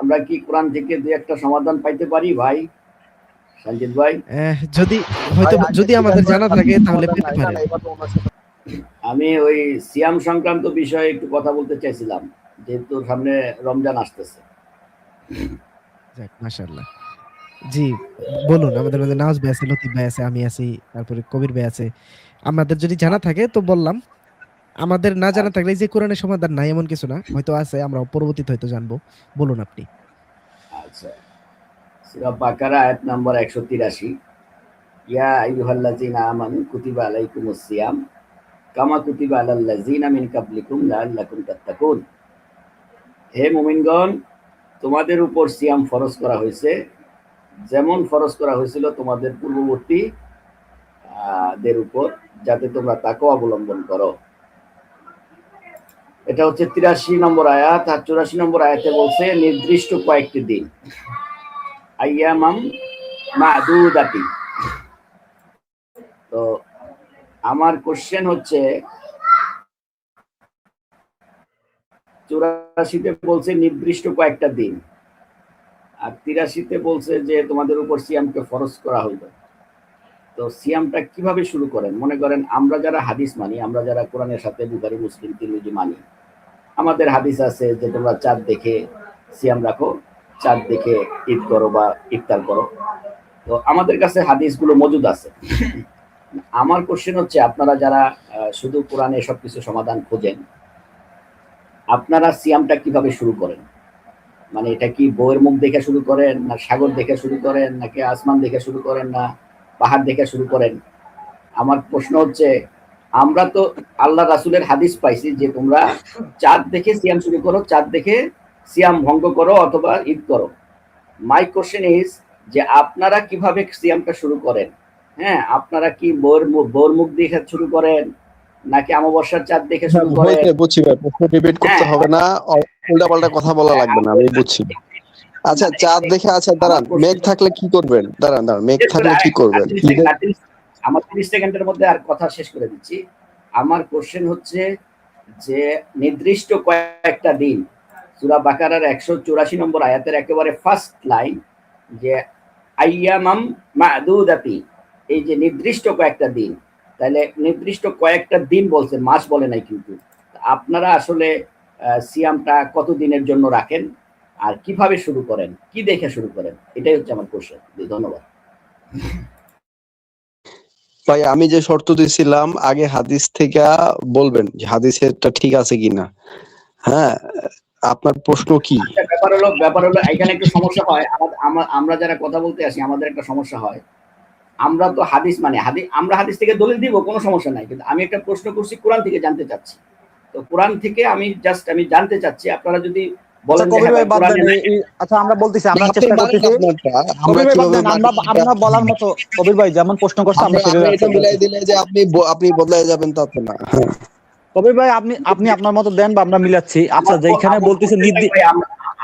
আমরা কি কোরআন থেকে দুই একটা সমাধান পাইতে পারি ভাই? সঞ্জিত ভাই? যদি হয়তো যদি আমাদের জানা থাকে তাহলে পেতে পারে। আমি ওই সিয়াম সংক্রান্ত বিষয়ে একটু কথা বলতে চাইছিলাম যেহেতু সামনে রমজান আসতেছে। যাক মাশাআল্লাহ। জি বলুন আমাদের মধ্যে নাওয়াজ ভাই আছে লতিফ ভাই আছে আমি আছি তারপরে কবির ভাই আছে। আমাদের যদি জানা থাকে তো বললাম। আমাদের না জানা থাকলে যে কোরআনের সমাধান নাই, এমন কিছু না। হয়তো আছে, আমরা পরবর্তীতে হয়তো জানব। বলুন আপনি। আচ্ছা। সূরা বাকারা, আয়াত নম্বর 183 ইয়া সিয়াম হে তোমাদের উপর সিয়াম ফরজ করা হয়েছে। যেমন ফরজ করা হয়েছিল তোমাদের পূর্ববর্তী দের উপর, যাতে তোমরা তাকওয়া অবলম্বন করো। এটা হচ্ছে তিরাশি নম্বর আয়াত, আর চুরাশি নম্বর আয়াতে বলছে, নির্দিষ্ট কয়েকটি দিন। তো আমার কোশ্চেন হচ্ছে, চুরাশিতে বলছে নির্দিষ্ট কয়েকটা দিন। আর তিরাশিতে বলছে যে তোমাদের উপর সিয়ামকে ফরজ করা হইবে তো সিয়ামটা কীভাবে শুরু করেন? মনে করেন, আমরা যারা হাদিস মানি, আমরা যারা কোরআনের সাথে বুখারি, মুসলিম, তিরমিজি মানি আমাদের হাদিস আছে যে তোমরা চাঁদ দেখে সিয়াম রাখো, চাঁদ দেখে ঈদ করো বা ইফতার করো। তো আমাদের কাছে হাদিসগুলো মজুদ আছে। আমার কোশ্চেন হচ্ছে, আপনারা যারা শুধু কোরআনে সবকিছু সমাধান খোঁজেন, আপনারা সিয়ামটা কীভাবে শুরু করেন? মানে এটা কি বইয়ের মুখ দেখে শুরু করেন, না সাগর দেখে শুরু করেন, নাকি আসমান দেখে শুরু করেন, না পাহাড় দেখে শুরু করেন? আমার প্রশ্ন হচ্ছে আমরা তো আল্লাহ রাসুলের হাদিস পাইছি যে তোমরা চাঁদ দেখে সিয়াম শুরু করো চাঁদ দেখে সিয়াম ভঙ্গ করো অথবা ঈদ করো। মাই কোশ্চেন ইজ যে আপনারা কীভাবে সিয়ামটা শুরু করেন? হ্যাঁ আপনারা কি বোর বোর মুখ দেখে শুরু করেন? নাকি অমাবস্যার চাঁদ দেখে শুরু করেন? হয়েছে বুঝছি ভাই প্রশ্ন ডিবেট করতে হ্যাঁ। হবে না উল্টা পাল্টা কথা বলা লাগবে না আমি বুঝছি আচ্ছা চাঁদ দেখে আচ্ছা দাঁড়ান মেঘ থাকলে কি করবেন? দাঁড়ান দাঁড়ান মেঘ থাকলে কি করবেন? আমার তিরিশ সেকেন্ডের মধ্যে আর কথা শেষ করে দিচ্ছি। আমার কোশ্চেন হচ্ছে যে, নির্দিষ্ট কয়েকটা দিন, সুরা বাকারার একশো চুরাশি নম্বর আয়াতের একেবারে ফার্স্ট লাইন যে, আইয়ামাম মাদুদাতি, এই যে নির্দিষ্ট কয়েকটা দিন, তাহলে নির্দিষ্ট কয়েকটা দিন বলছে, মাস বলে নাই কিন্তু। আপনারা আসলে সিয়ামটা কত দিনের জন্য রাখেন? আর কীভাবে শুরু করেন? কি দেখে শুরু করেন? এটাই হচ্ছে আমার কোশ্চেন ধন্যবাদ। ভাই আমি যে শর্ত দিছিলাম আগে হাদিস থেকে বলবেন যে হাদিসেরটা ঠিক আছে কিনা। হ্যাঁ আপনার প্রশ্ন কি? আচ্ছা, ব্যাপার হলো ব্যাপার হলো এখানে একটা সমস্যা হয়। আমা- আমা- আমরা যারা কথা বলতে আসি আমাদের একটা সমস্যা হয়। আমরা তো হাদিস মানে হাদিস আমরা হাদিস থেকে দলিল দিব কোনো সমস্যা নাই। কিন্তু আমি একটা প্রশ্ন করছি কোরআন থেকে জানতে চাচ্ছি। তো কোরআন থেকে আমি জাস্ট আমি জানতে চাচ্ছি আপনারা যদি বলেন যে কবির ভাই ভাই, বাদ দেন কোরআনে এই- এই- আচ্ছা আমরা বলতেছি আমরা আপনি চেষ্টা করতেছি। কবির ভাই বাদ দেন আমরা আমরা বলার মতো কবির ভাই যেমন প্রশ্ন করছে আমরা আমরা সেভাবে এটা মিলাই দিলে যে আপনি আপনি বদলাই যাবেন তা তো না। কবির ভাই আপনি আপনি আপনার মতো দেন বা আমরা মিলাচ্ছি। আচ্ছা যেখানে বলতেছে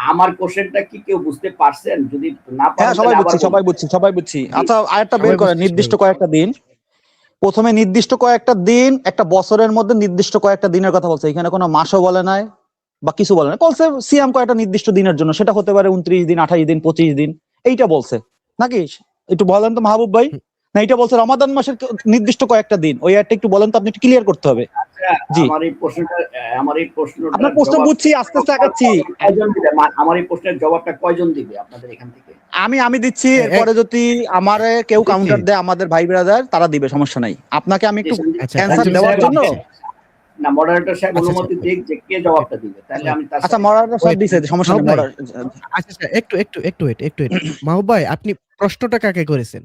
আমরা- কোশ্চেনটা কি কেউ বুঝতে পারছেন? যদি না হ্যাঁ পারেন সবাই বুঝছি সবাই বুঝছি সবাই বুঝছি। আচ্ছা আরেকটা বের করেন নির্দিষ্ট কয়েকটা দিন। প্রথমে নির্দিষ্ট কয়েকটা দিন একটা বছরের মধ্যে নির্দিষ্ট কয়েকটা দিনের কথা বলছে। এখানে কোনো মাসও বলে নাই বা কিছু বলে না। বলছে সিয়াম কয়েকটা নির্দিষ্ট দিনের জন্য সেটা হতে পারে উনত্রিশ দিন আঠাশ দিন পঁচিশ দিন। এইটা বলছে। নাকি? একটু বলেন তো মাহবুব ভাই। না এটা বলছে রমাদান মাসের নির্দিষ্ট কয়েকটা দিন। ওই একটা একটু বলেন তো আপনি একটু ক্লিয়ার করতে হবে। জি। আমার এই প্রশ্নটা আমার এই প্রশ্নটা আপনার প্রশ্ন বুঝছি আস্তে আস্তে আগাচ্ছি। আমার এই প্রশ্নের জবাবটা কয়জন দিবে আপনাদের এখান থেকে? আমি আমি দিচ্ছি এ- এরপরে যদি আমারে কেউ। কাউন্টার দেয় আমাদের ভাই ব্রাদার তারা দিবে সমস্যা নাই। আপনাকে আমি একটু আচ্ছা দেওয়ার জন্য। না মডারেটর সাহেব আচ্ছা, অনুমতি আচ্ছা। দিক যে কে জবাবটা দিবে তাহলে আমি তার আচ্ছা সব Wait, দিছে সমস্যা নেই আচ্ছা আচ্ছা একটু একটু একটু wait, একটু wait। মাহবুব ভাই আপনি প্রশ্নটা কাকে করেছেন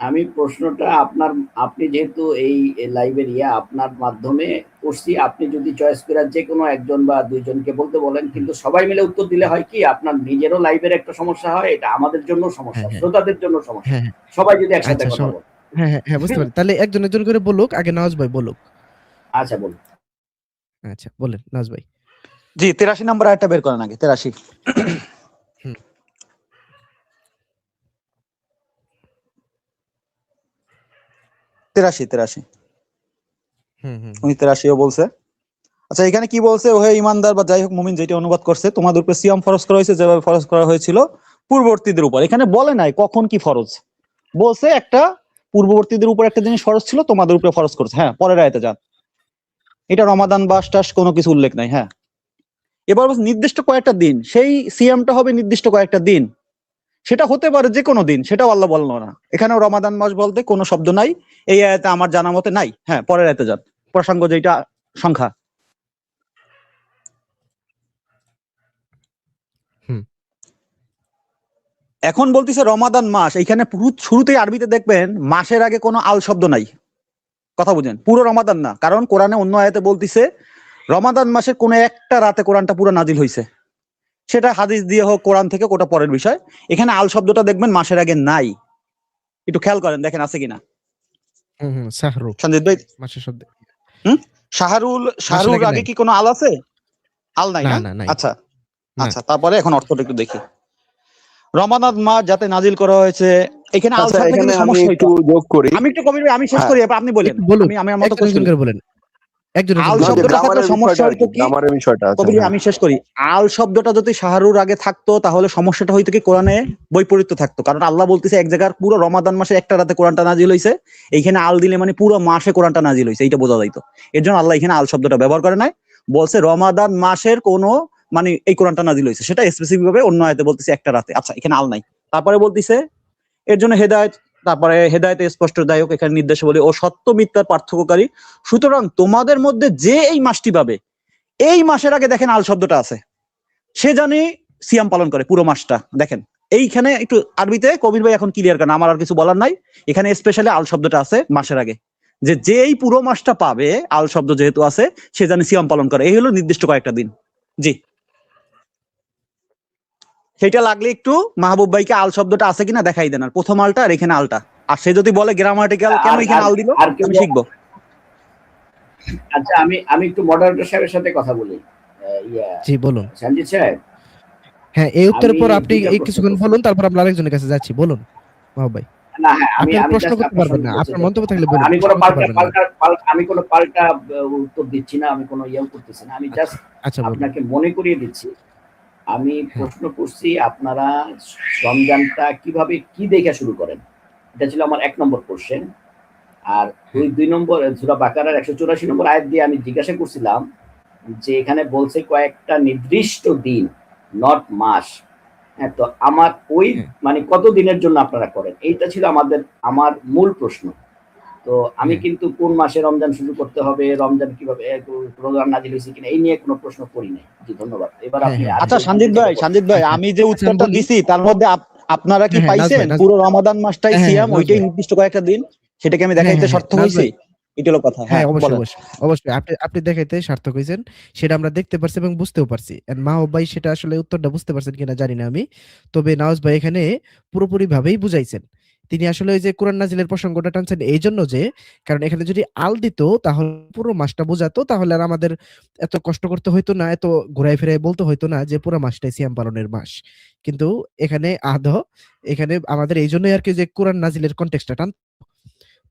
আমি প্রশ্নটা আপনার আপনি যেহেতু এই লাইভের আপনার মাধ্যমে করছি আপনি যদি চয়েস করে যে কোনো একজন বা দুইজনকে বলতে বলেন কিন্তু সবাই মিলে উত্তর দিলে হয় কি আপনার নিজেরও লাইভের একটা সমস্যা হয় এটা আমাদের জন্য সমস্যা হ্যাঁ, হ্যাঁ। শ্রোতাদের জন্য সমস্যা হ্যাঁ সবাই যদি একসাথে কথা বলে হ্যাঁ হ্যাঁ হ্যাঁ বুঝতে পারি তাহলে একজন একজন করে বলুক আগে নওয়াজ ভাই বলুক আচ্ছা বলুন। আচ্ছা বলেন নওয়াজ ভাই। জি তেরাশি নম্বর একটা বের করেন আগে তেরাশি। তেরাশি তেরাশি। উনি তেরাশিও বলছে। আচ্ছা এখানে কি বলছে? ওহে ইমানদার বা যাই হোক মুমিন যেটা অনুবাদ করছে তোমাদের উপরে সিয়াম ফরজ করা হয়েছে যেভাবে ফরজ করা হয়েছিল পূর্ববর্তীদের উপর। এখানে বলে নাই কখন কি ফরজ। বলছে একটা পূর্ববর্তীদের উপর একটা জিনিস ফরজ ছিল তোমাদের উপরে ফরজ করছে। হ্যাঁ পরের আয়তে যান। এটা রমাদান বাস টাস কোনো কিছু উল্লেখ নাই হ্যাঁ। এবার নির্দিষ্ট কয়েকটা দিন সেই সিএমটা হবে নির্দিষ্ট কয়েকটা দিন। সেটা হতে পারে যে কোনো দিন সেটাও আল্লাহ বলল না। এখানেও রমাদান মাস বলতে কোনো শব্দ নাই এই আয়াতে আমার জানা মতে নাই হ্যাঁ পরের আয়তে যান। প্রসঙ্গ যেটা সংখ্যা। হুম। এখন বলতেছে রমাদান মাস এইখানে শুরুতেই আরবিতে দেখবেন মাসের আগে কোনো আল শব্দ নাই। কথা বুঝেন পুরো রমাদান না। কারণ কোরআনে অন্য আয়াতে বলতিছে রমাদান মাসের কোনো একটা রাতে কোরআনটা পুরো নাজিল হয়েছে সেটা হাদিস দিয়ে হোক কোরআন থেকে কোটা পরের বিষয়। এখানে আল শব্দটা দেখবেন মাসের আগে নাই। একটু খেয়াল করেন দেখেন আছে কিনা? সঞ্জিত ভাই? শাহরুল শাহরুল আগে কি কোনো আল আছে? আল নাই না। আচ্ছা। আচ্ছা তারপরে এখন অর্থটা একটু দেখি। রমাদান মাস যাতে নাজিল করা হয়েছে এখানে আল আচ্ছা আমি একটু যোগ করি। আমি একটু আমি শেষ হ্যাঁ। করি আপনি বলেন। আমি আমার মতো একজন করে বলেন। একজন আল শব্দটা থাকলে সমস্যা হইতো কি? গ্রামারের বিষয়টা আছে হ্যাঁ। আমি শেষ করি। আল শব্দটা যদি শাহরুর আগে থাকতো তাহলে সমস্যাটা হইতো কি? কোরআনে বৈপরীত্য থাকতো। কারণ আল্লাহ বলতেছে এক জায়গার পুরো রমাদান মাসে একটা রাতে কোরআনটা নাজিল হইছে এইখানে আল দিলে মানে পুরো মাসে কোরআনটা নাজিল হইছে এইটা বোঝা যাইতো। এর জন্য আল্লাহ এখানে আল শব্দটা ব্যবহার করে নাই। বলছে রমাদান মাসের কোনো মানে এই কোরআনটা নাজিল হইছে সেটা স্পেসিফিক ভাবে অন্য আয়তে বলতেছে একটা রাতে। আচ্ছা এখানে আল নাই। তারপরে বলতেছে, এর জন্য হেদায়ত, তারপরে হেদায়তে স্পষ্টদায়ক এখানে নির্দেশ বলে, ও সত্য মিথ্যার পার্থক্যকারী, সুতরাং তোমাদের মধ্যে যে এই মাসটি পাবে, এই মাসের আগে দেখেন আল শব্দটা আছে। সে জানি সিয়াম পালন করে পুরো মাসটা। দেখেন, এইখানে একটু আরবিতে, কবির ভাই এখন ক্লিয়ার করেন, আমার আর কিছু বলার নাই। এখানে স্পেশালি আল শব্দটা আছে মাসের আগে। যে যেই পুরো মাসটা পাবে, আল শব্দ যেহেতু আছে, সে জানি সিয়াম পালন করে। এই হলো নির্দিষ্ট কয়েকটা দিন। জি। সেটা লাগলে একটু মাহবুব ভাইকে আল শব্দটা আছে কিনা দেখাই দেন আর। প্রথম আলটা আর এখানে আলটা। আর সে যদি বলে গ্রামাটিক্যাল কেন এখানে আল দিল আমি শিখব। আচ্ছা আমি আমি একটু মডারেটর সাহেবের সাথে কথা বলি। জি বলুন। সঞ্জিত সাহেব হ্যাঁ এই উত্তরের পর আপনি এই কিছুক্ষণ বলুন তারপর আমরা আরেকজনের কাছে যাচ্ছি। বলুন মাহবুব ভাই। না হ্যাঁ আমি প্রশ্ন করতে পারবেন না। আপনার মন্তব্য থাকলে বলুন আমি কোনো পাল্টা পাল্টা পাল্টা- আমি কোনো পাল্টা উত্তর দিচ্ছি না আমি কোনো ইয়েও করতেছি না। আমি জাস্ট আচ্ছা আপনাকে মনে করিয়ে দিচ্ছি আমি প্রশ্ন করছি আপনারা রমজানটা কীভাবে কি দেখে শুরু করেন? এটা ছিল আমার এক নম্বর কোশ্চেন আর ওই দুই নম্বর সুরা বাকারার একশো চুরাশি নম্বর আয়াত দিয়ে আমি জিজ্ঞাসা করছিলাম যে এখানে বলছে কয়েকটা নির্দিষ্ট দিন নট মাস। হ্যাঁ তো আমার ওই হ্যাঁ। মানে কত দিনের জন্য আপনারা করেন? এইটা ছিল আমাদের আমার মূল প্রশ্ন। তো আমি। কিন্তু কোন মাসে রমজান শুরু করতে হবে রমজান কীভাবে রোজার নাজিল হয়েছে কিনা এই নিয়ে কোনো প্রশ্ন করি নাই। জি ধন্যবাদ। এবার হ্যাঁ, আপনি হ্যাঁ। আচ্ছা কিছু ভাই। সঞ্জিত ভাই আমি যে উত্তরটা দিছি তার মধ্যে আপনারা কি হ্যাঁ, পাইছেন? পুরো রমাদান মাসটাই সিয়াম ওইটাই। নির্দিষ্ট কয়েকটা দিন সেটাকে আমি দেখাইতে সার্থক নাজ হয়েছি? এটা হলো কথা হ্যাঁ হ্যাঁ অবশ্যই অবশ্যই অবশ্যই। আপনি আপনি দেখাইতে সার্থক হয়েছেন সেটা আমরা দেখতে পারছি এবং বুঝতেও পারছি। And মাহবুব ভাই সেটা আসলে উত্তরটা বুঝতে পারছেন কিনা জানি না আমি। তবে নওয়াজ ভাই এখানে পুরোপুরি ভাবেই বুঝাইছেন। তিনি আসলে ওই যে কোরআন নাজিলের প্রসঙ্গটা টানছেন এই জন্য যে, কারণ এখানে যদি আল দিত তাহলে পুরো মাসটা বোঝাতো, তাহলে আর আমাদের এত কষ্ট করতে হইতো না, এত ঘুরাই ফেরাই বলতে হইতো না যে পুরো মাসটাই সিয়াম পালনের মাস। কিন্তু এখানে আধ এখানে আমাদের এই জন্যই আর কি যে কোরআন নাজিলের কন্টেক্সটা টান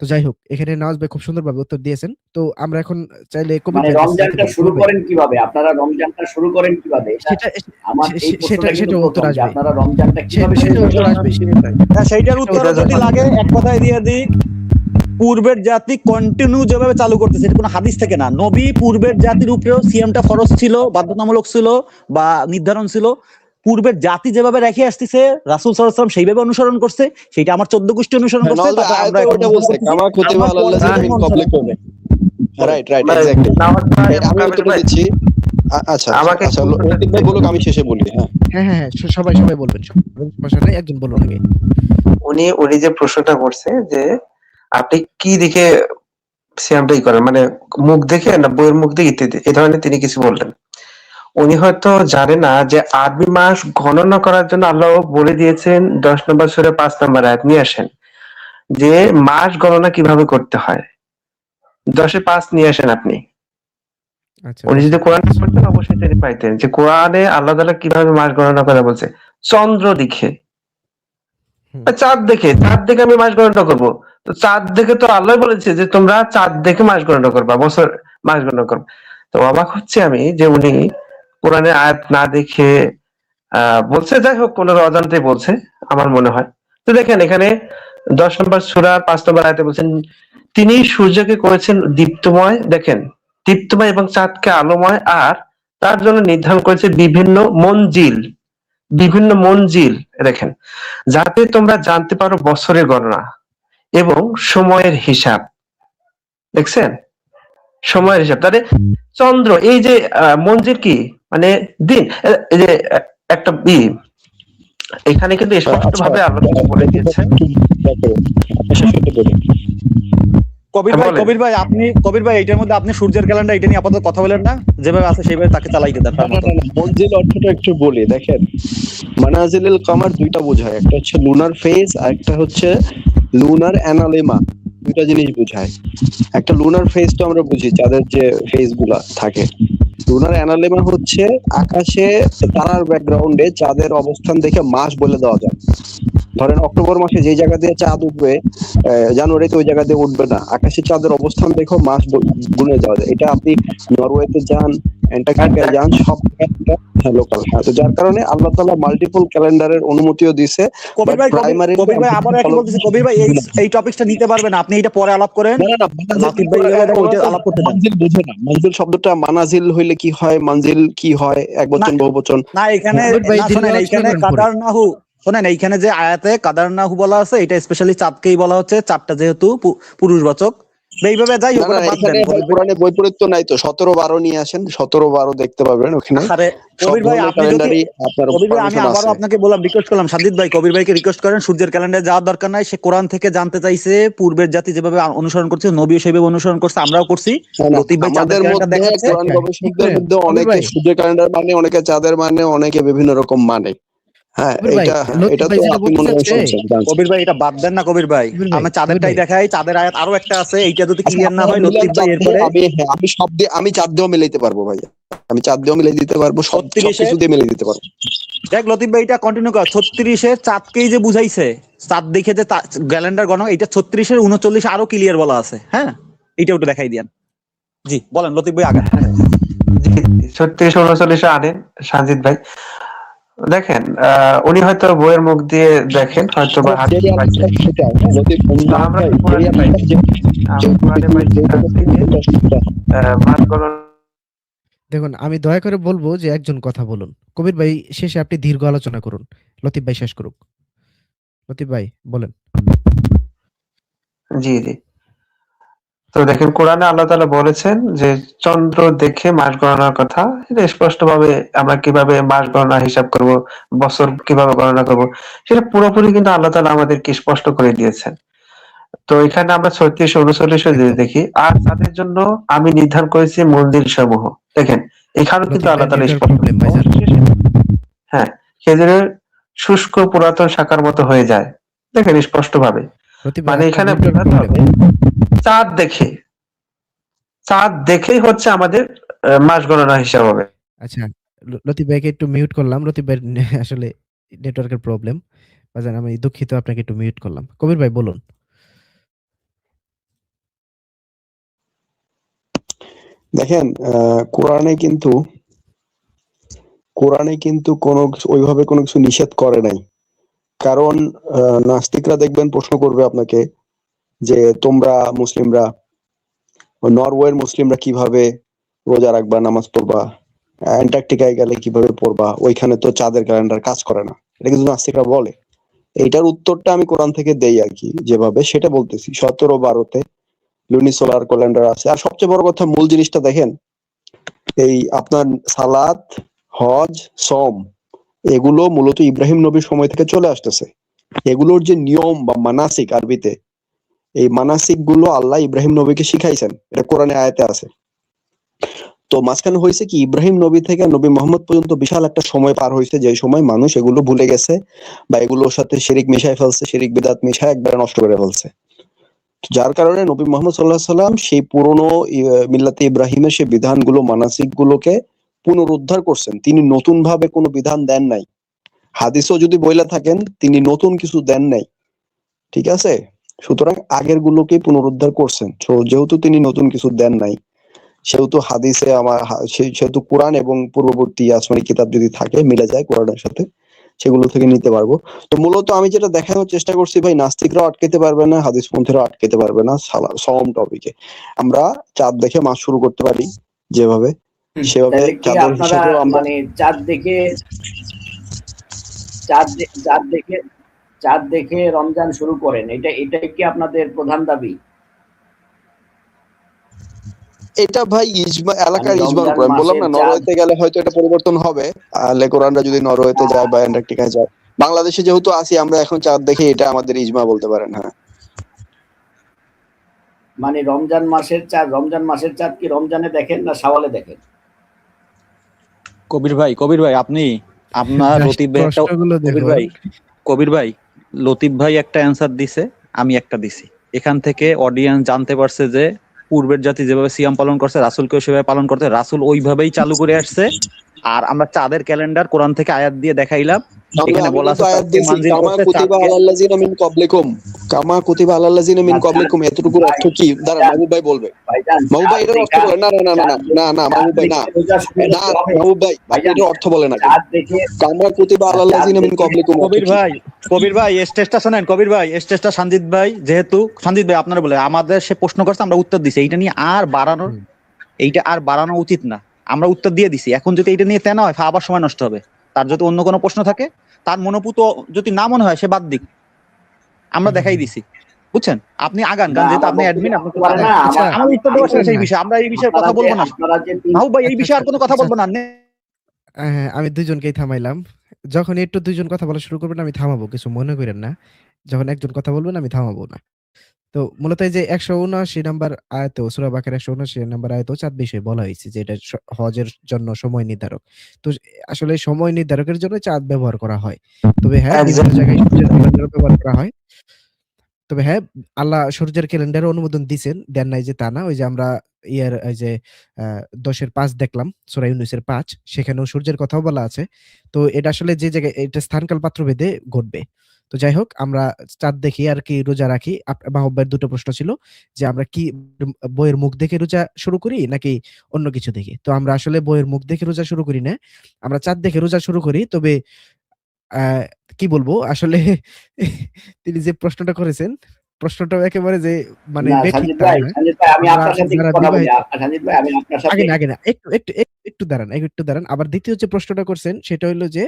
তো যাই হোক এখানে নওয়াজ ভাই খুব সুন্দরভাবে উত্তর দিয়েছেন। তো আমরা এখন চাইলে মানে রমজানটা শুরু করেন কীভাবে? আপনারা রমজানটা শুরু করেন কীভাবে? সেটা আমার সেটা- সেটা উত্তর আসবে। আপনারা রমজানটা কীভাবে সেটা শুরু উত্তর আসবে। হ্যাঁ সেইটার উত্তর যদি লাগে এক কথায় দিয়ে দিই পূর্বের জাতি কন্টিনিউ যেভাবে চালু করতেছে এটা কোনো হাদিস থেকে না। নবী পূর্বের জাতির উপরেও সিএমটা ফরজ ছিল বাধ্যতামূলক ছিল বা নির্ধারণ ছিল। পূর্বের জাতি যেভাবে রেখে আসতেছে রাসুল সাল্লাম সেইভাবে অনুসরণ করছে সেটা আমার চোদ্দ গোষ্ঠী অনুসরণ করছে নামাজ ভাই, আমি শেষে বলি হ্যাঁ। হ্যাঁ হ্যাঁ হ্যাঁ সবাই সবাই বলবেন একজন বলুন আগে। উনি উনি যে প্রশ্নটা করছে যে আপনি কি দেখে সিয়ামটা ই করেন মানে মুখ দেখে না বইয়ের মুখ দেখে ইত্যাদি এই ধরনের তিনি কিছু বললেন। উনি হয়তো জানে না যে আরবি মাস গণনা করার জন্য আল্লাহ বলে দিয়েছেন দশ নম্বর সুরে পাঁচ নম্বর আয়াত। নিয়ে আসেন। যে মাস গণনা কীভাবে করতে হয়? দশে পাঁচ নিয়ে আসেন আপনি। আচ্ছা। উনি যদি কোরআন পড়তেন অবশ্যই তিনি পাইতেন। যে কোরআনে আল্লাহ তাআলা কীভাবে মাস গণনা করে বলছে? চন্দ্র দেখে হুম। চাঁদ দেখে। চাঁদ দেখে আমি মাস গণনা করব। তো চাঁদ দেখে তো আল্লাহ বলেছে যে তোমরা চাঁদ দেখে মাস গণনা করবা বছর মাস গণনা করবে। তো অবাক হচ্ছে আমি যে উনি কোরআনের আয়াত না দেখে বলছে, যাই হোক কোন অজান্তে বলছে, আমার মনে হয়। তো দেখেন, এখানে দশ নম্বর সুরা, পাঁচ নম্বর আয়াতে বলছেন, তিনি সূর্যকে করেছেন দীপ্তময়। দেখেন, দীপ্তময় এবং চাঁদকে আলোময়, আর তার জন্য নির্ধারণ করেছে বিভিন্ন মঞ্জিল বিভিন্ন মঞ্জিল, দেখেন, যাতে তোমরা জানতে পারো বছরের গণনা এবং সময়ের হিসাব। দেখছেন? সময়ের হিসাব, তাহলে চন্দ্র, এই যে মঞ্জিল কি? মানে দিন যে একটা ই এখানে কিন্তু স্পষ্ট ভাবে আলোচনা বলে দিয়েছেন কবির ভাই কবির ভাই আপনি কবির ভাই এইটার মধ্যে আপনি সূর্যের ক্যালেন্ডার এটা নিয়ে আপাতত কথা বলেন না। যেভাবে আছে সেইভাবে তাকে চালাইতে দেন মঞ্জিল অর্থটা একটু বলি দেখেন মানাজিলুল কামার দুইটা বোঝায়। একটা হচ্ছে লুনার ফেজ আর একটা হচ্ছে লুনার অ্যানালেমা দুইটা জিনিস বোঝায়। একটা লুনার ফেজ তো আমরা বুঝি চাঁদের যে ফেজগুলা থাকে। লুনার অ্যানালেমা হচ্ছে আকাশে তারার ব্যাকগ্রাউন্ডে চাঁদের অবস্থান দেখে মাস বলে দেওয়া যায়। ধরেন অক্টোবর মাসে যে জায়গা দিয়ে চাঁদ উঠবে জানুয়ারিতে ওই জায়গা দিয়ে উঠবে না। আকাশে চাঁদের অবস্থান দেখো মাস গুনে যাওয়া যায়। এটা আপনি নরওয়েতে যান অ্যান্টার্কটিকায় যান সব লোকাল হ্যাঁ তো যার কারণে আল্লাহ তাআলা মাল্টিপল ক্যালেন্ডারের অনুমতিও দিছে কবির ভাই কবির- Primary- কবির ভাই আবার বলতেছি কবির ভাই এই এই টপিকটা নিতে পারবেন আপনি এটা পরে আলাপ করেন। না, না, না, মানাজিল ভাই ওইটা আলাপ করতে মানজিল বোঝে না। মানজিল শব্দটা মানাজিল হইলে কি হয় মানজিল কি হয় এক বচন না। বহু বচন। না এখানে না শোনেন পরে। কাদার নাহু শোনেন এইখানে যে আয়াতে কাদার নাহু বলা আছে এটা স্পেশালি চাঁদকেই বলা হচ্ছে। চাঁদটা যেহেতু পুরুষবাচক। এইভাবে যাই হোক। কোরআনে বৈপরীত্য নাই তো সতেরো বারো নিয়ে আসেন সতেরো বারো দেখতে পাবেন ওখানে। কবির ভাই আপনি যদি কবির ভাই আমি আবারও আপনাকে বললাম রিকোয়েস্ট করলাম সাদিদ ভাই কবির ভাইকে রিকোয়েস্ট করেন সূর্যের ক্যালেন্ডারে যাওয়ার দরকার নাই সে কোরআন থেকে জানতে চাইছে পূর্বের জাতি যেভাবে অনুসরণ করছে নবী সেভাবে অনুসরণ করছে আমরাও করছি। লতিফ ভাই চাঁদের মধ্যে কোরআন গবেষকদের মধ্যে অনেকে সূর্যের ক্যালেন্ডার মানে অনেকে চাঁদের মানে অনেকে বিভিন্ন রকম মানে। হ্যাঁ এটা এটা তো আপনি মনে চাচ্ছে, শুনছেন, জানছেন। কবির ভাই এটা বাদ দেন না কবির ভাই। আমি চাঁদেরটাই। দেখাই চাঁদের আয়াত আরও একটা আছে এইটা যদি আচ্ছা, ক্লিয়ার না হয় লতিফ ভাই এরপরে আমি আমি সব দিয়ে আমি চাঁদ দিয়েও মিলাইতে পারব ভাই। আমি চাঁদ দিয়েও মিলাই দিতে পারব সব সব 36 কিছু দিয়ে মিলাই দিতে পারব। দেখ লতিফ ভাই এটা কন্টিনিউ কর। ছত্রিশে চাঁদকেই যে বুঝাইছে চাঁদ দেখে যে ক্যালেন্ডার গণ এটা ছত্রিশের উনচল্লিশ আরও ক্লিয়ার বলা আছে হ্যাঁ? এইটা একটু দেখাই দিয়ান। জি বলেন লতিফ ভাই আগে ছত্রিশ উনচল্লিশে আনেন সাজিদ ভাই। দেখেন আহ, উনি হয়তো বইয়ের মুখ দিয়ে দেখেন হয়তো বা দেখুন আমি দয়া করে বলব যে একজন কথা বলুন। কবির ভাই শেষে আপনি দীর্ঘ আলোচনা করুন। লতিফ ভাই শেষ করুক। লতিফ ভাই বলেন। জি জি। তো দেখেন কোরআনে আল্লাহ তাআলা বলেছেন যে চন্দ্র দেখে মাস গণনার কথা। এটা স্পষ্ট ভাবে আমরা কীভাবে মাস গণনা হিসাব করব বছর কীভাবে গণনা করব সেটা পুরোপুরি কিন্তু আল্লাহ তাআলা আমাদেরকে স্পষ্ট করে দিয়েছেন। তো এখানে আমরা ছত্রিশ উনচল্লিশ দেখি আর তাদের জন্য আমি নির্ধারণ করেছি মন্দির সমূহ দেখেন এখানেও কিন্তু আল্লাহ তাআলা স্পষ্ট। হ্যাঁ খেজুরের শুষ্ক পুরাতন শাখার মতো হয়ে যায়। দেখেন স্পষ্ট ভাবে মানে এখানে বোঝাতে হবে চাঁদ দেখে। চাঁদ দেখেই হচ্ছে আমাদের আহ, মাস গণনা হিসাব হবে। আচ্ছা লতিফ ভাইকে একটু মিউট করলাম। লতিফ ভাই আসলে নেটওয়ার্কের প্রবলেম বাজান আমি দুঃখিত আপনাকে একটু মিউট করলাম। কবির ভাই বলুন। দেখেন আহ, কোরআনে কিন্তু কোরআনে কিন্তু কোনো ওইভাবে কোনো কিছু নিষেধ করে নাই। কারণ আহ, নাস্তিকরা দেখবেন প্রশ্ন করবে আপনাকে যে তোমরা মুসলিমরা নরওয়ের মুসলিমরা কীভাবে রোজা রাখবা, নামাজ পড়বা, অ্যান্টার্কটিকায় গেলে কীভাবে পড়বা, ওইখানে তো চাঁদের ক্যালেন্ডার কাজ করে না। এটা কিন্তু নাস্তিকরা বলে। এইটার উত্তরটা আমি কোরআন থেকে দেই আর কি, যেভাবে সেটা বলতেছি। সতেরো বারোতে লুনিসোলার ক্যালেন্ডার আছে। আর সবচেয়ে বড় কথা, মূল জিনিসটা দেখেন, এই আপনার সালাত, হজ সম এগুলো মূলত ইব্রাহিম নবীর সময় থেকে চলে আসতেছে। এগুলোর যে নিয়ম বা মানাসিক আরবিতে এই মানাসিকগুলো আল্লাহ ইব্রাহিম নবীকে শিখাইছেন। এটা কোরআনে আয়াতে আছে। তো মাঝখানে হয়েছে কি, ইব্রাহিম নবী থেকে নবী মোহাম্মদ পর্যন্ত বিশাল একটা সময় পার হয়েছে যে সময় মানুষ এগুলো ভুলে গেছে বা এগুলোর সাথে শিরিক মিশাই ফেলছে, শিরিক বিদাত মিশাই একবারে নষ্ট করে ফেলছে। যার কারণে নবী মোহাম্মদ সাল্লাহ সাল্লাম সেই পুরনো মিল্লাতে ইব্রাহিমের সেই বিধানগুলো মানাসিক গুলোকে পুনরুদ্ধার করছেন। তিনি নতুন ভাবে কোনো বিধান দেন নাই। হাদিসও যদি বইলা থাকেন, তিনি নতুন কিছু দেন নাই। ঠিক আছে? সুতরাং আগের গুলোকে পুনরুদ্ধার করছেন। যেহেতু তিনি নতুন কিছু দেন নাই সেহেতু হাদিসে আমার সেহেতু কোরআন এবং পূর্ববর্তী আসমানি কিতাব যদি থাকে মিলে যায় কোরআনের সাথে সেগুলো থেকে নিতে পারব। তো মূলত আমি যেটা দেখানোর চেষ্টা করছি ভাই নাস্তিকরাও আটকেতে পারবে না হাদিস পন্থীরাও আটকেতে পারবে না সম টপিকে আমরা চাঁদ দেখে মাস শুরু করতে পারি যেভাবে সেভাবে চাঁদের মানে চাঁদ দেখে চাঁদ চাঁদ দেখে চাঁদ দেখে রমজান শুরু করেন। এটা এটাই কি আপনাদের প্রধান দাবি? এটা ভাই ইজমা এলাকার ইজমার উপর বললাম না নরওয়েতে গেলে হয়তো এটা পরিবর্তন হবে। লেকোরানরা যদি নরওয়েতে যায় বা অ্যান্টার্কটিকায় যায়। বাংলাদেশে যেহেতু আছি আমরা এখন চাঁদ দেখে এটা আমাদের ইজমা বলতে পারেন হ্যাঁ। মানে রমজান মাসের চাঁদ রমজান মাসের চাঁদ কি রমজানে দেখেন না শাওয়ালে দেখেন? কবির ভাই কবির ভাই আপনি আপনার একটা কবির ভাই কবির ভাই লতিফ ভাই একটা অ্যান্সার দিছে, আমি একটা দিছি। এখান থেকে অডিয়েন্স জানতে পারছে যে, পূর্বের জাতি যেভাবে সিয়াম পালন করছে, রাসুলকেও সেভাবে পালন করতে রাসুল ওইভাবেই চালু করে আসছে। আর আমরা চাঁদের ক্যালেন্ডার কোরআন থেকে আয়াত দিয়ে দেখাইলাম এখানে বলা আছে আয়াত চাঁদকে দিয়েছি, মানজিল কামা কুতিবা আলাল্লাযিনা মিন ক্বাবলিকুম। কামা কুতিবা আলাল্লাযিনা মিন আচ্ছা। ক্বাবলিকুম এতটুকুর অর্থ কি? দাঁড়ান মাহবুব ভাই বলবে। মাহবুব ভাই এটার অর্থ বলে না না না না না না না মাহবুব ভাই না। চাঁদ দেখে রোজা শুরু না মাহবুব ভাই আপনি অর্থ বলে না। কামা কুতিবা আলাল্লাযিনা মিন ক্বাবলিকুম। কবির ভাই কবির ভাই স্টেজটা শোনেন কবির ভাই স্টেজটা সঞ্জিত ভাই যেহেতু সঞ্জিত ভাই আপনারা বলে আমাদের সে প্রশ্ন করছে আমরা উত্তর দিছি। এইটা নিয়ে আর বাড়ানোর এইটা আর বাড়ানো উচিত না। আমরা উত্তর দিয়ে দিছি। এখন যদি এইটা নিয়ে তেনা হয় আবার সময় নষ্ট হবে। তার যদি অন্য কোনো প্রশ্ন থাকে তার মনোপুত যদি না মনে হয় সে বাদ দিক। আমরা দেখাই দিছি। বুঝছেন? আপনি আগান কারণ যেহেতু আপনি অ্যাডমিন আপনি পারে আচ্ছা, আমার- আমার উত্তর দেওয়া শেষ এই বিষয়ে আমরা এই বিষয়ে কথা বলব না। মাহবুব ভাই এই বিষয়ে আর কোনো কথা। বলব না। হ্যাঁ, আমি দুইজনকেই থামাইলাম। যখন একটু দুইজন কথা বলা শুরু করবেন আমি থামাবো কিছু মনে করেন না। যখন একজন কথা বলবেন আমি থামাবো না। তো মূলত এই যে একশো উনআশি নাম্বার আয়ত সুরা বাকের একশো উনআশি নাম্বার আয়ত চাঁদ বিষয়ে বলা হয়েছে যে এটা হজের জন্য সময় নির্ধারক। তো আসলে সময় নির্ধারকের জন্য চাঁদ ব্যবহার করা হয়। তবে হ্যাঁ জায়গায় ব্যবহার করা হয়। তবে হ্যাঁ আল্লাহ সূর্যের ক্যালেন্ডারে অনুমোদন দিছেন দেন নাই যে তা না ওই যে আমরা ইয়ার ওই যে আহ, দশের পাঁচ দেখলাম সোরা ইউনুসের পাঁচ সেখানেও সূর্যের কথাও বলা আছে। তো এটা আসলে যে জায়গায় এটা স্থানকাল পাত্র ভেদে ঘটবে। তো যাই হোক আমরা চাঁদ দেখি আর কি রোজা রাখি। মাহব্বের দুটো প্রশ্ন ছিল যে, আমরা কি বইয়ের মুখ দেখে রোজা শুরু করি নাকি অন্য কিছু দেখি? তো আমরা আসলে বইয়ের মুখ দেখে রোজা শুরু করি না। আমরা চাঁদ দেখে রোজা শুরু করি, তবে কি বলব? আসলে তিনি যে প্রশ্নটা করেছেন প্রশ্নটাও একেবারে যে মানে আমি আপনার সাথে একটু কথা বলি। বিবাহিত- আ- সঞ্জিত ভাই, আমি আপনার সাথে আগে আগে না একটু একটু একটু- একটু দাঁড়ান একটু দাঁড়ান। আবার দ্বিতীয় যে প্রশ্নটা করছেন সেটা হলো যে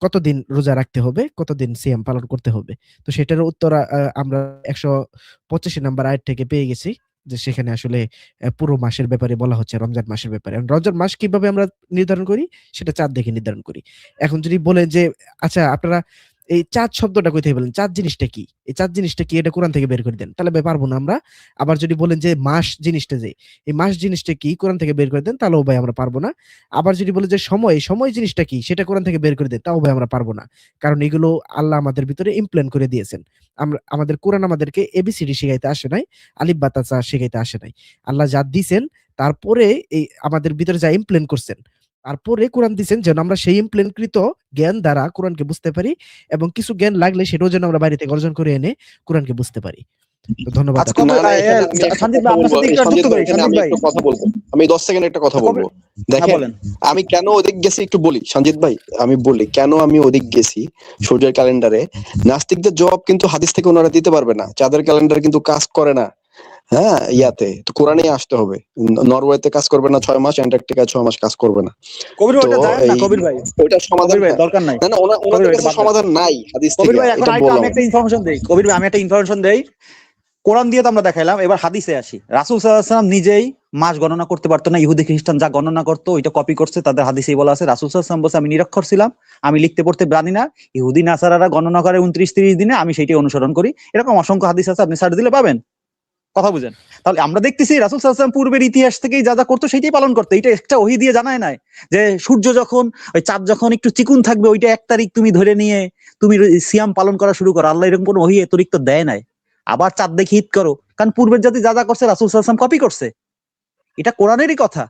কতদিন রোজা রাখতে হবে? কতদিন সিয়াম পালন করতে হবে? তো সেটার উত্তর আমরা একশো পঁচাশি নাম্বার আয়ের থেকে পেয়ে গেছি যে সেখানে আসলে পুরো মাসের ব্যাপারে বলা হচ্ছে রমজান মাসের ব্যাপারে। রমজান মাস কীভাবে আমরা নির্ধারণ করি? সেটা চাঁদ দেখে নির্ধারণ করি। এখন যদি বলেন যে আচ্ছা আপনারা এই চাঁদ শব্দটা কোথায় বলেন চাঁদ জিনিসটা কি? এই চাঁদ জিনিসটা কি? এটা কোরআন থেকে বের করে দেন। তাহলে পারব না আমরা। আবার যদি বলেন যে মাস জিনিসটা যে, এই মাস জিনিসটা কি? কোরআন থেকে বের করে দেন, তাহলেও ভাই আমরা পারব না। আবার যদি বলে যে সময় সময় জিনিসটা কি? সেটা কোরআন থেকে বের করে দেন, তাও ভাই আমরা পারব না। কারণ এগুলো আল্লাহ আমাদের ভিতরে ইমপ্লেন্ট করে দিয়েছেন। আমরা, আমাদের কোরআন আমাদেরকে এবিসিডি শিখাইতে আসে নাই, আলিফ বাতাসা শিখাইতে আসে নাই। আল্লাহ যা দিছেন, তারপরে এই আমাদের ভিতরে যা ইমপ্লেন করছেন তারপরে কোরআন দিছেন যেন আমরা সেই ইমপ্লেন্টকৃত জ্ঞান দ্বারা কোরআনকে বুঝতে পারি এবং কিছু জ্ঞান লাগলে সেটাও যেন আমরা বাইরে থেকে অর্জন করে এনে কোরআনকে বুঝতে পারি। ধন্যবাদ আচ্ছা, এখানে আমি দশ সেকেন্ড একটা কথা বলব। হ্যাঁ, দেখেন বলেন। আমি কেন ওদিক গেছি একটু বলি। সঞ্জিত ভাই আমি বলি কেন আমি ওদিক গেছি সূর্যের ক্যালেন্ডারে নাস্তিকদের জবাব কিন্তু হাদিস থেকে ওনারা দিতে পারবে না। চাঁদের ক্যালেন্ডার কিন্তু কাজ করে না। হ্যাঁ ইয়াতে। তো কোরআনে আসতে হবে। নরওয়েতে কাজ করবে না ছয় মাস অ্যান্টার্কটিকায় ছয় মাস কাজ করবে না। কবির ভাই ওটা তো না? কবির ভাই। ওইটার সমাধান ভাই দরকার নাই। না না ওনা- ওনাদের কাছে সমাধান নাই হাদিস কবির ভাই এখন আমি একটা ইনফরমেশন দেই। কবির ভাই আমি একটা ইনফরমেশন দেই। কোরআন দিয়ে তো আমরা দেখাইলাম এবার হাদিসে আসি। রাসূল সাল্লাল্লাহু নিজেই মাস গণনা করতে পারতো না ইহুদি খ্রিস্টান যা গণনা করতো ওইটা কপি করছে তাদের হাদিসেই বলা আছে। রাসূল সাল্লাল্লাহু বলছে আমি নিরক্ষর ছিলাম আমি লিখতে পড়তে জানি না ইহুদি নাসারারা গণনা করে উনত্রিশ তিরিশ দিনে আমি সেইটাই অনুসরণ করি। এরকম অসংখ্য হাদিস আছে আপনি সার্চ দিলে পাবেন। কথা বুঝেন। তাহলে আমরা দেখতেছি রাসূল সাল্লাল্লাহু আলাইহি ওয়াসাল্লাম পূর্বের ইতিহাস থেকেই যা যা করতো সেইটাই পালন করতো। এটা একটা ওহি দিয়ে জানায় নাই যে সূর্য যখন ওই চাঁদ যখন একটু চিকুন থাকবে ওইটা এক তারিখ তুমি ধরে নিয়ে তুমি সিয়াম পালন করা শুরু করো। আল্লাহ এরকম কোনো ওহি অতিরিক্ত দেয় নাই। আবার চাঁদ দেখে ঈদ করো। কারণ পূর্বের জাতি যা যা করছে রাসুল সাল্লাম কপি করছে। এটা কোরআনেরই কথা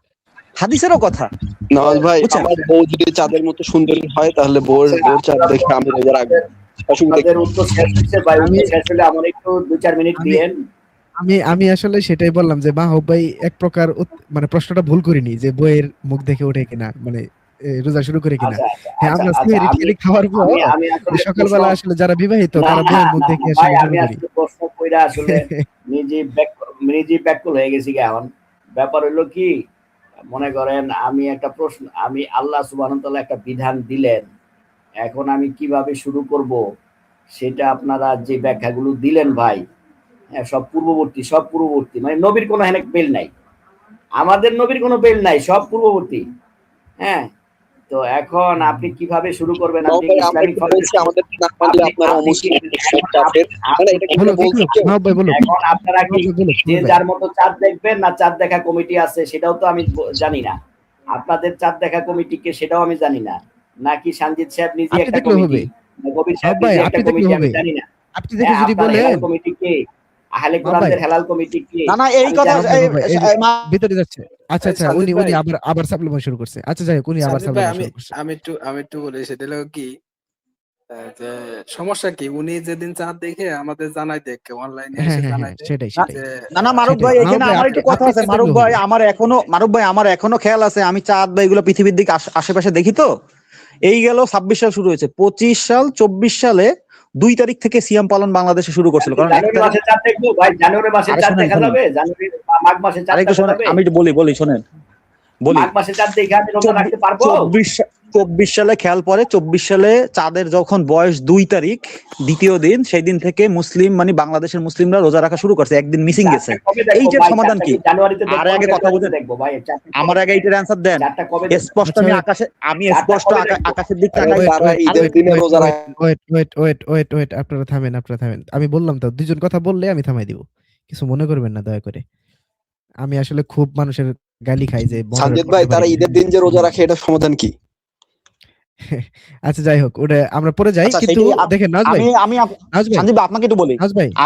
হাদিসেরও কথা। নওয়াজ ভাই আমার বউ যদি চাঁদের মতো সুন্দরী হয় তাহলে বউয়ের বউর চাঁদ দেখে আমি রোজা রাখব। অসুবিধা উত্তর শেষ হচ্ছে ভাই শেষ হলে আমার একটু দুই চার মিনিট দিয়েন। আমি আমি আসলে সেটাই বললাম যে মাহবুব ভাই এক প্রকার মানে প্রশ্নটা ভুল করিনি যে বইয়ের মুখ দেখে ওঠে কিনা মানে রোজা শুরু করে কিনা। আচ্ছা আচ্ছা, হ্যাঁ আচ্ছা, আমরা সিহারি আমি- খাওয়ার পর সকালবেলা আসলে যারা বিবাহিত তারা বইয়ের মুখ দেখে আসলে শুরু করি। আসলে প্রশ্ন কইরা আসলে নিজে ব্যাক নিজে ব্যাকল হয়ে গেছি কি এখন। ব্যাপার হলো কি মনে করেন আমি একটা প্রশ্ন আমি আল্লাহ সুবহানাহু তাআলা একটা বিধান দিলেন। এখন আমি কীভাবে শুরু করব সেটা আপনারা যে ব্যাখ্যাগুলো দিলেন ভাই হ্যাঁ সব পূর্ববর্তী সব পূর্ববর্তী। মানে নবীর কোনো হেনেক বেল নাই। আমাদের নবীর কোনো বেল নাই সব পূর্ববর্তী। হ্যাঁ তো এখন আপনি কীভাবে শুরু করবেন? আপনি ইসলামিক কি- এখন কি আপনারা কি যে যার মতো চাঁদ দেখবেন না চাঁদ দেখা কমিটি আছে সেটাও তো আমি জানি না। আপনাদের চাঁদ দেখা কমিটিকে সেটাও আমি জানি না। নাকি সঞ্জিত সাহেব নিজে একটা কমিটি কবির সাহেব নিজে আপনি একটা কমিটি আমি হবে। জানি না। আপনি দেখে হ্যাঁ, যদি বলেন কমিটি কে আহলে কোরআনদের হেলাল কমিটি কে? না না এই আমি কথা জানি না। এই- মাহবুব ভাই, এই যে- এই মা- ভিতরে যাচ্ছে। আচ্ছা আচ্ছা উনি উনি আবার আবার সাপ্লিমেন্ট শুরু করছে। আচ্ছা যাই উনি আবার সাপ্লিমেন্ট শুরু করছে। আমি একটু আমি একটু বলি সেটা হলো কি সমস্যা কি? উনি যেদিন চাঁদ দেখে আমাদের জানাই দেখ অনলাইনে হ্যাঁ হ্যাঁ জানাই হ্যাঁ সেটাই না না মারুফ ভাই এখানে আমার একটু কথা আপনি আছে মারুফ ভাই আমার এখনও মারুফ ভাই আমার এখনও খেয়াল আছে আমি চাঁদ বা এগুলো পৃথিবীর দিকে আশেপাশে দেখি তো? এই গেল ছাব্বিশ সাল শুরু হয়েছে। পঁচিশ সাল চব্বিশ সালে দুই তারিখ থেকে সিয়াম পালন বাংলাদেশে শুরু করছিল কারণ আমি বলি বলি শোনেন। বলি। চব্বিশ চব্বিশ সালে খেয়াল পরে চব্বিশ সালে চাঁদের যখন বয়স দুই তারিখ দ্বিতীয় দিন সেই দিন থেকে মুসলিম মানে বাংলাদেশের মুসলিমরা রোজা রাখা শুরু করছে একদিন মিসিং গেছে। চাঁদটা এই যে সমাধান কি? আরে আগে কথা বলতে- দেখব ভাই আমার আগে এইটার অ্যান্সার দেন? স্পষ্ট আমি আচ্ছা। আকাশে আমি স্পষ্ট? আকাশের দিক তাকাই। Wait wait wait wait wait আপনারা থামেন আপনারা থামেন। আমি বললাম তো দুজন কথা বললে আমি থামাই দিব। কিছু মনে করবেন না দয়া করে। আমি আসলে খুব মানুষের গালি খাই যে সাজ্জাদ ভাই তারা ঈদের দিন যে রোজা রাখে এটা সমাধান কি? আচ্ছা যাই হোক ওটা আমরা পরে যাই আচ্ছা, কিন্তু দেখেন নাজ ভাই আমি আপনাকে একটু বলি।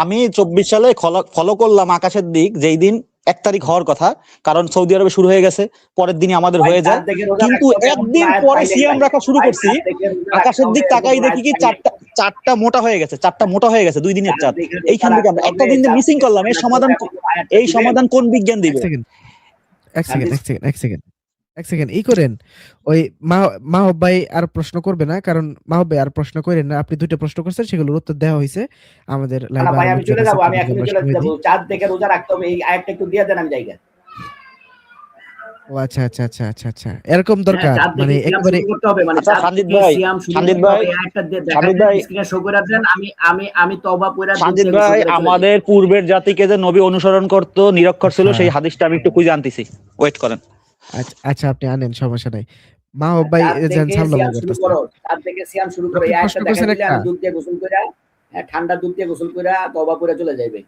আমি চব্বিশ সালে ফলো করলাম আকাশের দিক যেই দিন এক তারিখ হওয়ার কথা কারণ সৌদি আরবে শুরু হয়ে গেছে পরের দিনই আমাদের হয়ে যায়। কিন্তু একদিন পরে ভাই। রাখা শুরু করছি আকাশের দিক তাকাই দেখি কি চারটা চারটা মোটা হয়ে গেছে চারটা মোটা হয়ে গেছে দুই দিনের রোজা এইখান থেকে আমরা একটা দিন মিসিং করলাম এই সমাধান এই সমাধান কোন বিজ্ঞান দিবে? এক সেকেন্ড এক সেকেন্ড এক সেকেন্ড। এক সেকেন্ড ই করেন। ওই মাহব ভাই আর প্রশ্ন করবে না কারণ মাহব ভাই আর প্রশ্ন করেন না। আপনি দুইটা প্রশ্ন করছেন সেগুলোর উত্তর দেওয়া হয়েছে আমাদের লাইভে ভাই আমি চলে যাব আমি আমরা চলে যাব। চাঁদ দেখে রোজা রাখতে হবে এই আয়াতটা একটু দিয়ে দেন আমি জায়গা ও আচ্ছা আচ্ছা আচ্ছা আচ্ছা আচ্ছা। এরকম দরকার মানে একেবারে করতে হবে মানে আচ্ছা, দেখে ভাই, করতে ভাই, সানজিদ ভাই। স্ক্রিনে শো করে দেন আমি আমি আমি তওবা পড়া সাজিদ ভাই আমাদের পূর্বের জাতিকে যে নবী অনুসরণ করত নিরক্ষর ছিল হ্যাঁ। সেই হাদিসটা আমি একটু খুঁজে আনতেছি। ওয়েট করেন। আচ্ছা আচ্ছা আপনি আনেন সমস্যা নাই। মাহব ভাই যেন সামলাম শুরু করো চাঁদ সিয়াম শুরু করো আয়াতটা প্রশ্ন দিলে আমি দুধ দিয়ে গোসল করে হ্যাঁ, ঠান্ডা দুধ দিয়ে গোসল করে তওবা করে চলে যাবে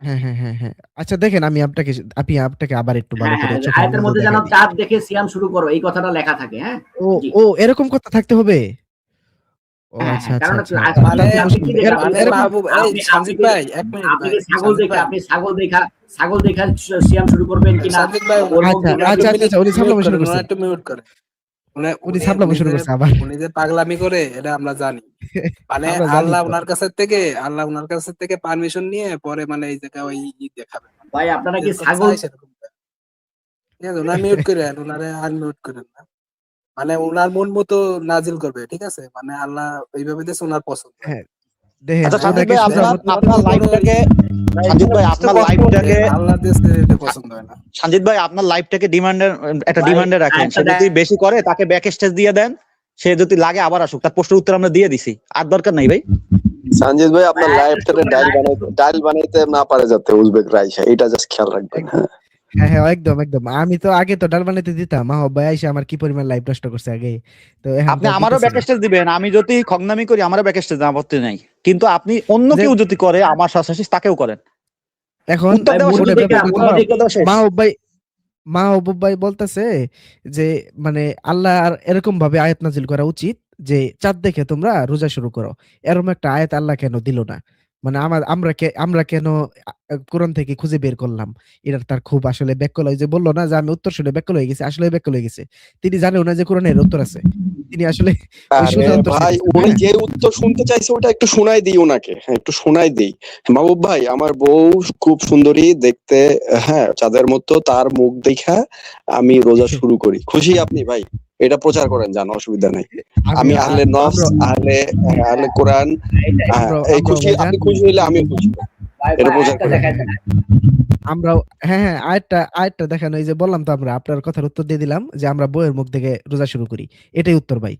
হ্যাঁ হ্যাঁ হ্যাঁ হ্যাঁ। আচ্ছা দেখেন আমি আপনাকে আপনি আপনাকে আবার একটু ভালো হ্যাঁ করে হ্যাঁ আয়াতের মধ্যে জানো চাঁদ দেখে সিয়াম শুরু করো এই কথাটা লেখা থাকে হ্যাঁ? ও ও এরকম কথা থাকতে হবে? ও আচ্ছা আচ্ছা আপনি- ছাগল দেখে ছাগল দেখা সিয়াম শুরু করবেন কিনা? আচ্ছা, আচ্ছা, উনি শুরু। একটু মিউট করে। উনি শুরু করছে আবার। উনি যে পাগলামি করে এটা আমরা জানি। মানে আল্লাহ ওনার কাছে থেকে আল্লাহ ওনার কাছে থেকে পারমিশন নিয়ে পরে মানে এই জায়গায় ওই দেখাবে। ভাই আপনারা কি ছাগল। ঠিক আছে ওনার মিউট করেন ওনারে আর মিউট করেন না। মানে ওনার মন মতো নাজিল করবে ঠিক আছে? মানে আল্লাহ এইভাবে দিয়েছে ওনার পছন্দ। দেখেন আচ্ছা ভাই আপনার আপনার লাইভটাকে সাজিদ ভাই আপনার লাইভটাকে আল্লাহ দিয়েছে এটা পছন্দ হয় না। সঞ্জিত ভাই আপনার লাইভটাকে ডিমান্ডের একটা ডিমান্ডে রাখেন। সে যদি বেশি করে তাকে ব্যাক স্টেজ দিয়ে দেন। সে যদি লাগে আবার আসুক। তার প্রশ্নের উত্তর আমরা দিয়ে দিছি। আর দরকার নাই ভাই। সঞ্জিত ভাই আপনার হ্যাঁ, ডাইল বানাইতে ডাইল বানাইতে না পারে যাতে উজবেক রাইসা এটা জাস্ট খেয়াল রাখবেন হ্যাঁ। হ্যাঁ হ্যাঁ একদম একদম। আমি তো আগে তো ডাল বানাইতে দিতাম। মা ভাই আইসা আমার কি পরিমাণ লাইভ নষ্ট করছে আগে? তো আপনি আমারও দিতেছে ব্যাক স্টেজ দিবেন। আমি যদি খগনামি করি আমারও ব্যাক স্টেজ আপত্তি নাই। কিন্তু আপনি অন্য কেউ যদি করে আমার শাসাশি তাকেও করেন। এখন। মা ভাই মা ভাই বলতেছে যে মানে আল্লাহ আর এরকম ভাবে আয়াত নাজিল করা উচিত যে চাঁদ দেখে তোমরা রোজা শুরু করো। এরকম একটা আয়াত আল্লাহ কেন দিল না? মানে আমার, আমরা কে, আমরা কেন কোরআন থেকে খুঁজে বের করলাম? এটা তার খুব আসলে ব্যাকল হয়। যে বলল না যে আমি উত্তর শুনে ব্যাকল হয়ে গেছে আসলে ব্যাকল হয়ে গেছে। তিনি জানেও না যে কোরআনের উত্তর আছে। তিনি আসলে ভাই উনি যে উত্তর শুনতে চাইছে ওটা একটু শোনাই দিই ওনাকে। হ্যাঁ একটু শোনাই দিই। মাহবুব ভাই আমার বউ খুব সুন্দরী দেখতে হ্যাঁ চাঁদের মতো তার মুখ দেখা আমি রোজা শুরু করি। খুশি আপনি ভাই? এটা প্রচার করেন জানো অসুবিধা নাই। আমি আহলে নফস আহলে আহলে কোরআন এইটাই। এই খুশি আপনি খুশি হইলে আমিও খুশি। এটা প্রচার করেন। আমরাও হ্যাঁ হ্যাঁ আরেকটা আরেকটা দেখানো এই যে বললাম তো আমরা আপনার কথার উত্তর দিয়ে দিলাম যে আমরা বইয়ের মুখ থেকে রোজা শুরু করি। এটাই উত্তর ভাই।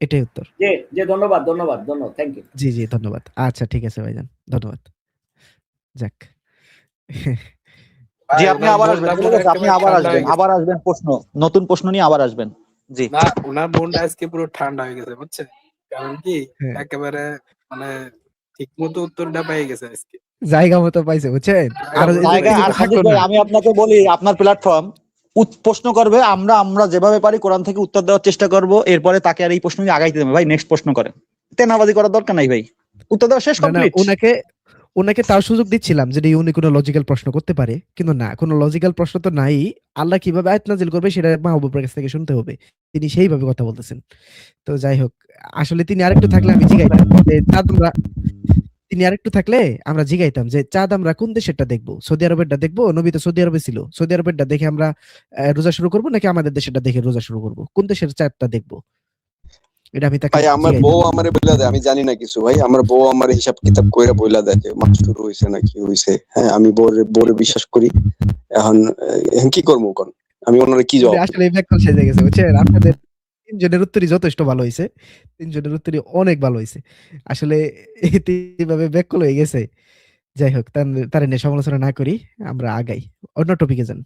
এটাই উত্তর। জি জি ধন্যবাদ ধন্যবাদ ধন্যবাদ থ্যাংক ইউ জি জি ধন্যবাদ। আচ্ছা ঠিক আছে ভাইজান ধন্যবাদ। যাক। জি আপনি আবার আসবেন আপনি আবার আসবেন আবার আসবেন প্রশ্ন নতুন প্রশ্ন নিয়ে আবার আসবেন। জি। না ওনার মনটা আজকে পুরো ঠান্ডা হয়ে গেছে বুঝছেন? কারণ কি? হ্যাঁ। একেবারে মানে ঠিক মতো উত্তরটা পেয়ে গেছে আজকে। জায়গা মতো পাইছে বুঝছেন? যে- যে। আমি আপনাকে বলি আপনার প্ল্যাটফর্ম প্রশ্ন করবে আমরা আমরা যেভাবে পারি কোরআন থেকে উত্তর দেওয়ার চেষ্টা করব এরপরে তাকে আর এই প্রশ্ন আগাইতে দেবে। ভাই নেক্সট প্রশ্ন করেন। তেনাবাজি করার দরকার নাই ভাই। উত্তর দেওয়া শেষ কমপ্লিট ওনাকে ওনাকে তার সুযোগ দিচ্ছিলাম যদি উনি কোনো লজিক্যাল প্রশ্ন করতে পারে কিন্তু না কোনো লজিক্যাল প্রশ্ন তো নাই। আল্লাহ কীভাবে আয়াত নাজিল করবে সেটা মাহবুবের কাছ থেকে শুনতে হবে। তিনি সেইভাবে কথা বলতেছেন। তো যাই হোক আসলে তিনি আরেকটু থাকলে আমি জিগাইতাম যে চাঁদ আমরা তিনি আরেকটু থাকলে আমরা জিগাইতাম যে চাঁদ আমরা কোন দেশেরটা দেখব? সৌদি আরবেরটা দেখব? নবী তো সৌদি আরবে ছিল। সৌদি আরবেরটা দেখে আমরা রোজা শুরু করব নাকি আমাদের দেশেরটা দেখে রোজা শুরু করব? কোন দেশের চাঁদটা দেখব? এটা আমি ভাই আমার বউ আমারে বইলা দেয় আমি জানি না কিছু ভাই। আমার বউ আমার হিসাব কিতাব কইরা বইলা দেয় যে মাস শুরু হইছে না কি হইছে? হ্যাঁ আমি বউরে বউরে বিশ্বাস করি। এখন কি করব কোন? আমি ওনারে কি জবাব আসলে এই সেজে গেছে বুঝছেন? আপনাদের তিনজনের উত্তরই যথেষ্ট ভালো হয়েছে তিনজনের উত্তরই অনেক ভালো হয়েছে আসলে এইভাবে ব্যাকল হয়ে গেছে। যাই হোক তার তার নিয়ে সমালোচনা না করি, আমরা আগাই। অন্য টপিকে যান।